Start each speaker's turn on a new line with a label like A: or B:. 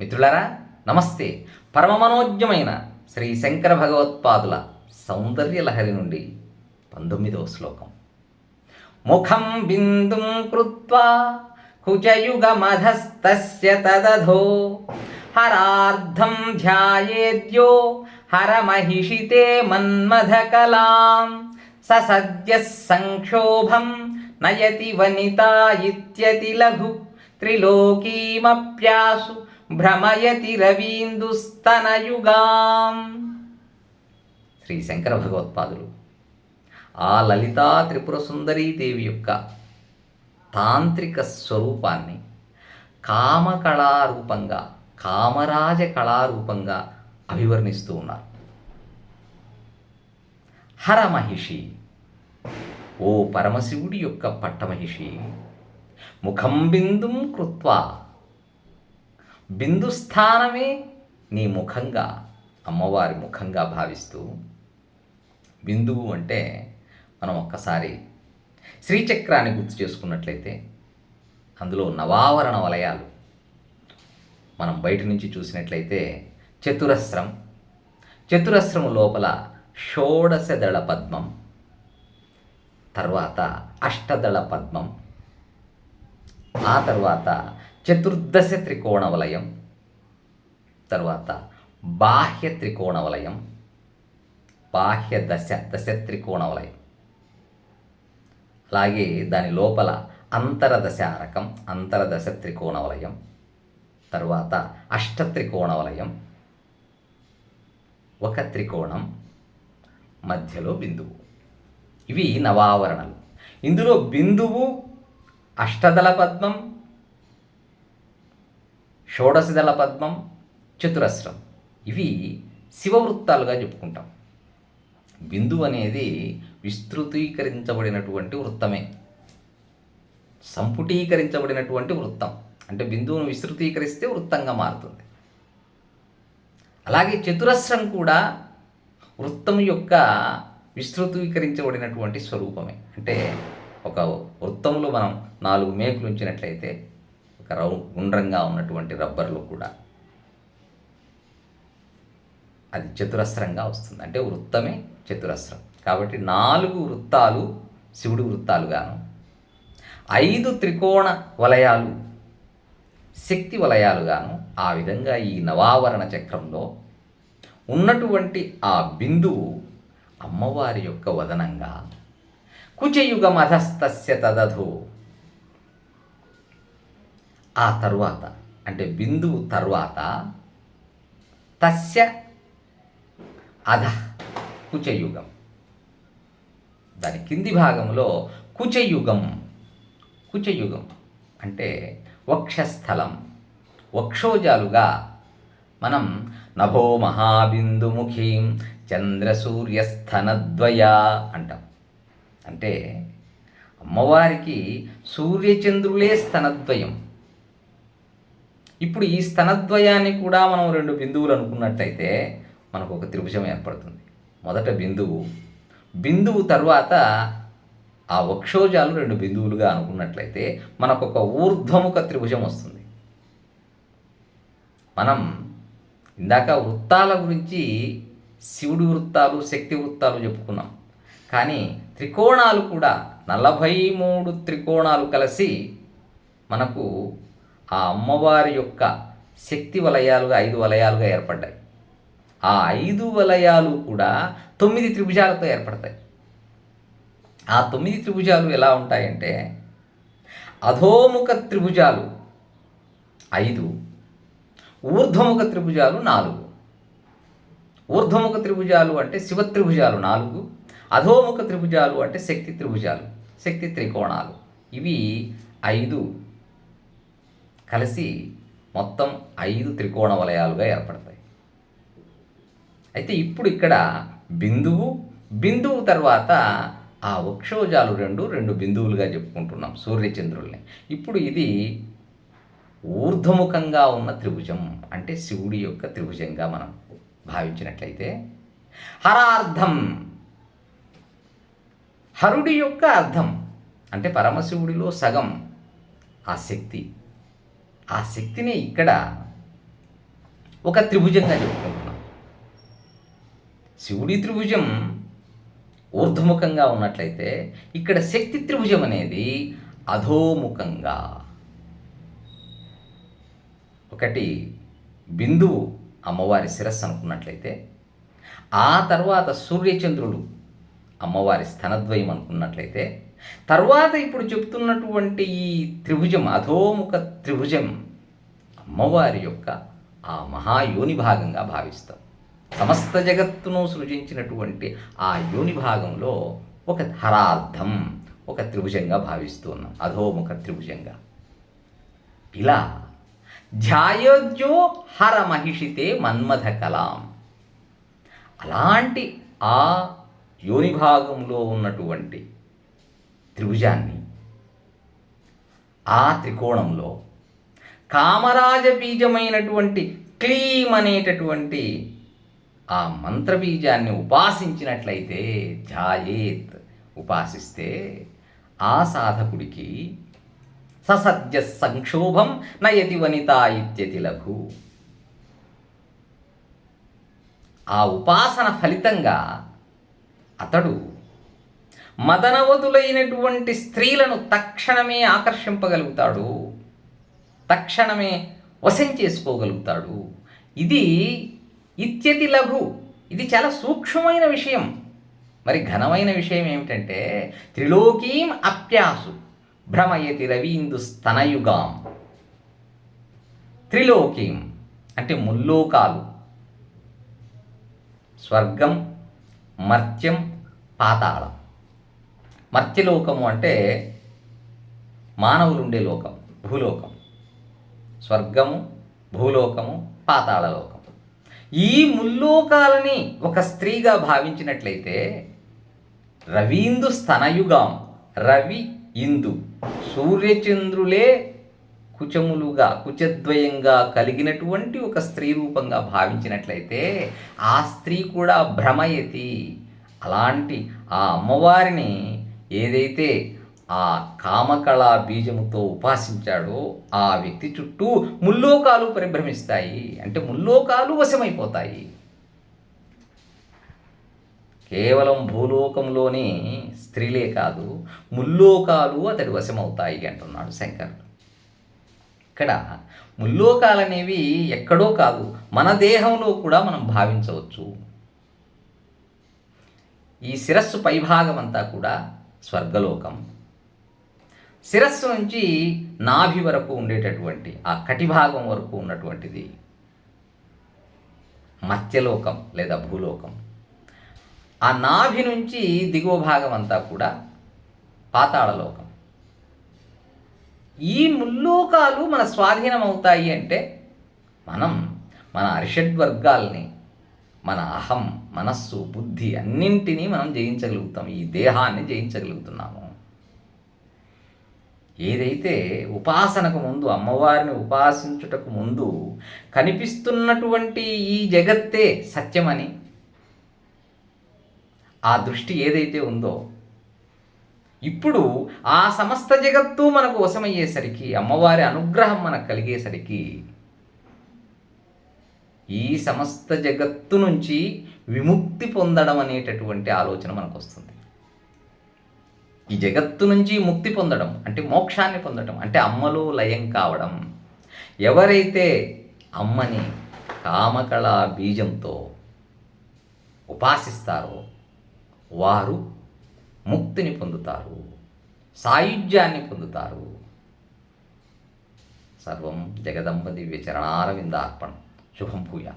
A: మిత్రులారా నమస్తే. పరమ మనోజ్ఞమైన శ్రీ శంకర భగవత్పాదుల సౌందర్య లహరి నుండి పంతొమ్మిదవ శ్లోకం. ముఖం బిందుం కృత్వా కుచయుగమధస్తస్య తదధో. హరార్ధం ధ్యాయేద్యో హరమహిషితే మన్మథకలాం ససద్య సంక్షోభం నయతి వనితా ఇత్యతి లఘు త్రిలోకీమప్యాసు. భ్రమయతి రవీందుస్తనయుగాం. శ్రీ శంకర భగవత్పాదులు ఆ లలితా త్రిపుర దేవి యొక్క తాంత్రిక స్వరూపాన్ని కామకళారూపంగా కామరాజ కళారూపంగా అభివర్ణిస్తూ ఉన్నారు. హరమహిషి ఓ పరమశివుడి యొక్క పట్టమహిషి ముఖం బిందుం కృత్వా బిందు స్థానమే నీ ముఖంగా అమ్మవారి ముఖంగా భావిస్తూ బిందువు అంటే మనం ఒక్కసారి శ్రీచక్రాన్ని గుర్తు చేసుకున్నట్లయితే అందులో నవావరణ వలయాలు మనం బయట నుంచి చూసినట్లయితే చతురస్రం చతురస్రము లోపల షోడశ దళ పద్మం తర్వాత అష్టదళ పద్మం ఆ తర్వాత చతుర్దశ త్రికోణ వలయం తర్వాత బాహ్య త్రికోణ వలయం బాహ్య దశ దశ త్రికోణ వలయం అలాగే దాని లోపల అంతరదశ రకం అంతరదశ త్రికోణ వలయం తర్వాత అష్టత్రికోణ వలయం ఒక త్రికోణం మధ్యలో బిందువు. ఇవి నవావరణలు. ఇందులో బిందువు అష్టదళ పద్మం షోడశదళ పద్మం చతురస్రం. ఇవి శివవృత్తాలుగా చెప్పుకుంటాం. బిందువు అనేది విస్తృతీకరించబడినటువంటి వృత్తమే. సంపుటీకరించబడినటువంటి వృత్తం. అంటే బిందువును విస్తృతీకరిస్తే వృత్తంగా మారుతుంది. అలాగే చతురస్రం కూడా వృత్తం యొక్క విస్తృతీకరించబడినటువంటి స్వరూపమే. అంటే ఒక వృత్తంలో మనం నాలుగు మేకులు ఉంచినట్లయితే రౌ గుండ్రంగా ఉన్నటువంటి రబ్బర్లు కూడా అది చతురస్రంగా వస్తుంది. అంటే వృత్తమే చతురస్రం. కాబట్టి నాలుగు వృత్తాలు శివుడి వృత్తాలుగాను ఐదు త్రికోణ వలయాలు శక్తి వలయాలుగాను ఆ విధంగా ఈ నవావరణ చక్రంలో ఉన్నటువంటి ఆ బిందువు అమ్మవారి యొక్క వదనంగా కుచయుగమధస్తస్య తదధు ఆ తరువాత అంటే బిందువు తర్వాత తస్య అధ కుచయుగం. దాని కింది భాగంలో కుచయుగం కుచయుగం అంటే వక్షస్థలం. వక్షోజాలుగా మనం నభో మహాబిందుముఖీం చంద్రసూర్యస్థనద్వయ అంటాం. అంటే అమ్మవారికి సూర్యచంద్రులే స్తనద్వయం ఇప్పుడు ఈ స్తనద్వయాన్ని కూడా మనం రెండు బిందువులు అనుకున్నట్టయితే మనకు ఒక త్రిభుజం ఏర్పడుతుంది. మొదట బిందువు. బిందువు తర్వాత ఆ వక్షోజాలు రెండు బిందువులుగా అనుకున్నట్లయితే మనకు ఒక ఊర్ధ్వముఖ త్రిభుజం వస్తుంది. మనం ఇందాక వృత్తాల గురించి శివుడి వృత్తాలు శక్తి వృత్తాలు చెప్పుకున్నాం. కానీ త్రికోణాలు కూడా నలభై మూడు త్రికోణాలు కలిసి మనకు ఆ అమ్మవారి యొక్క శక్తి వలయాలుగా ఐదు వలయాలుగా ఏర్పడ్డాయి. ఆ ఐదు వలయాలు కూడా తొమ్మిది త్రిభుజాలతో ఏర్పడతాయి. ఆ తొమ్మిది త్రిభుజాలు ఎలా ఉంటాయంటే అధోముఖ త్రిభుజాలు ఐదు ఊర్ధ్వముఖ త్రిభుజాలు నాలుగు. ఊర్ధ్వముఖ త్రిభుజాలు అంటే శివ త్రిభుజాలు నాలుగు అధోముఖ త్రిభుజాలు అంటే శక్తి త్రిభుజాలు శక్తి త్రికోణాలు. ఇవి ఐదు కలిసి మొత్తం ఐదు త్రికోణ వలయాలుగా ఏర్పడతాయి. అయితే ఇప్పుడు ఇక్కడ బిందువు బిందువు తర్వాత ఆ వక్షోజాలు రెండు రెండు బిందువులుగా చెప్పుకుంటున్నాం సూర్యచంద్రుల్ని. ఇప్పుడు ఇది ఊర్ధ్వముఖంగా ఉన్న త్రిభుజం అంటే శివుడి యొక్క త్రిభుజంగా మనం భావించినట్లయితే హరార్థం హరుడి యొక్క అర్థం అంటే పరమశివుడిలో సగం ఆ శక్తి. ఆ శక్తిని ఇక్కడ ఒక త్రిభుజంగా చెప్పుకుంటున్నాం. శివుడి త్రిభుజం ఊర్ధముఖంగా ఉన్నట్లయితే ఇక్కడ శక్తి త్రిభుజం అనేది అధోముఖంగా. ఒకటి బిందువు అమ్మవారి శిరస్సు అనుకున్నట్లయితే ఆ తర్వాత సూర్యచంద్రుడు అమ్మవారి స్తనద్వయం అనుకున్నట్లయితే తర్వాత ఇప్పుడు చెప్తున్నటువంటి ఈ త్రిభుజం అధోముఖ త్రిభుజం అమ్మవారి యొక్క ఆ మహాయోని భాగంగా భావిస్తాం. సమస్త జగత్తును సృజించినటువంటి ఆ యోని భాగంలో ఒక హరార్థం ఒక త్రిభుజంగా భావిస్తూ ఉన్నాం అధోముఖ త్రిభుజంగా. ఇలా ధ్యాయోద్యో హర మహిషితే మన్మథ కలాం. అలాంటి ఆ యోని భాగంలో ఉన్నటువంటి త్రిభుజాన్ని. ఆ త్రికోణంలో కామరాజ బీజమైనటువంటి క్లీమ్ అనేటటువంటి ఆ మంత్రబీజాన్ని ఉపాసించినట్లయితే ధ్యాయేత్ ఉపాసిస్తే ఆ సాధకుడికి ససద్య సంక్షోభం నయతి వనిత ఇత్యతి లఘు. ఆ ఉపాసన ఫలితంగా అతడు మదనవతులైనటువంటి స్త్రీలను తక్షణమే ఆకర్షింపగలుగుతాడు. తక్షణమే వశం చేసుకోగలుగుతాడు. ఇది ఇత్యతి లఘు. ఇది చాలా సూక్ష్మమైన విషయం. మరి ఘనమైన విషయం ఏమిటంటే త్రిలోకీం అప్యాసు. భ్రమయతి రవీందు స్తనయుగాం. త్రిలోకీం అంటే ముల్లోకాలు. స్వర్గం మర్త్యం పాతాళం. మర్త్యలోకము అంటే మానవులు ఉండే లోకం భూలోకం. స్వర్గము భూలోకము పాతాళలోకం. ఈ ముల్లోకాలని ఒక స్త్రీగా భావించినట్లయితే రవీందు స్తనయుగాం రవి ఇందు. సూర్యచంద్రులే కుచములుగా కుచద్వయంగా కలిగినటువంటి ఒక స్త్రీ రూపంగా భావించినట్లయితే ఆ స్త్రీ కూడా భ్రమయతి. అలాంటి ఆ అమ్మవారిని ఏదైతే ఆ కామకళా బీజముతో ఉపాసించాడో ఆ వ్యక్తి చుట్టూ ముల్లోకాలు పరిభ్రమిస్తాయి. అంటే ముల్లోకాలు వశమైపోతాయి. కేవలం భూలోకంలోని స్త్రీలే కాదు ముల్లోకాలు అతడి వశమవుతాయి అంటున్నాడు శంకర్. ఇక్కడ ముల్లోకాలనేవి ఎక్కడో కాదు మన దేహంలో కూడా మనం భావించవచ్చు. ఈ శిరస్సు పైభాగం అంతా కూడా స్వర్గలోకం. శిరస్సు నుంచి నాభి వరకు ఉండేటటువంటి ఆ కటిభాగం వరకు ఉన్నటువంటిది మత్స్యలోకం లేదా భూలోకం. ఆ నాభి నుంచి దిగువ భాగం అంతా కూడా పాతాళలోకం. ఈ ముల్లోకాలు మన స్వాధీనం అవుతాయి అంటే మనం మన అరిషడ్వర్గాల్ని మన అహం మనస్సు బుద్ధి అన్నింటినీ మనం జయించగలుగుతాం. ఈ దేహాన్ని జయించగలుగుతున్నాము. ఏదైతే ఉపాసనకు ముందు అమ్మవారిని ఉపాసించుటకు ముందు కనిపిస్తున్నటువంటి ఈ జగత్తే సత్యమని ఆ దృష్టి ఏదైతే ఉందో ఇప్పుడు ఆ సమస్త జగత్తు మనకు వశమయ్యేసరికి అమ్మవారి అనుగ్రహం మనకు కలిగేసరికి ఈ సమస్త జగత్తు నుంచి విముక్తి పొందడం అనేటటువంటి ఆలోచన మనకు వస్తుంది ఈ జగత్తు నుంచి ముక్తి పొందడం అంటే మోక్షాన్ని పొందడం అంటే అమ్మలో లయం కావడం ఎవరైతే అమ్మని కామకళ బీజంతో ఉపాసిస్తారో వారు ముక్తిని పొందుతారు సాయుధ్యాన్ని పొందుతారు. సర్వం 就很不一样。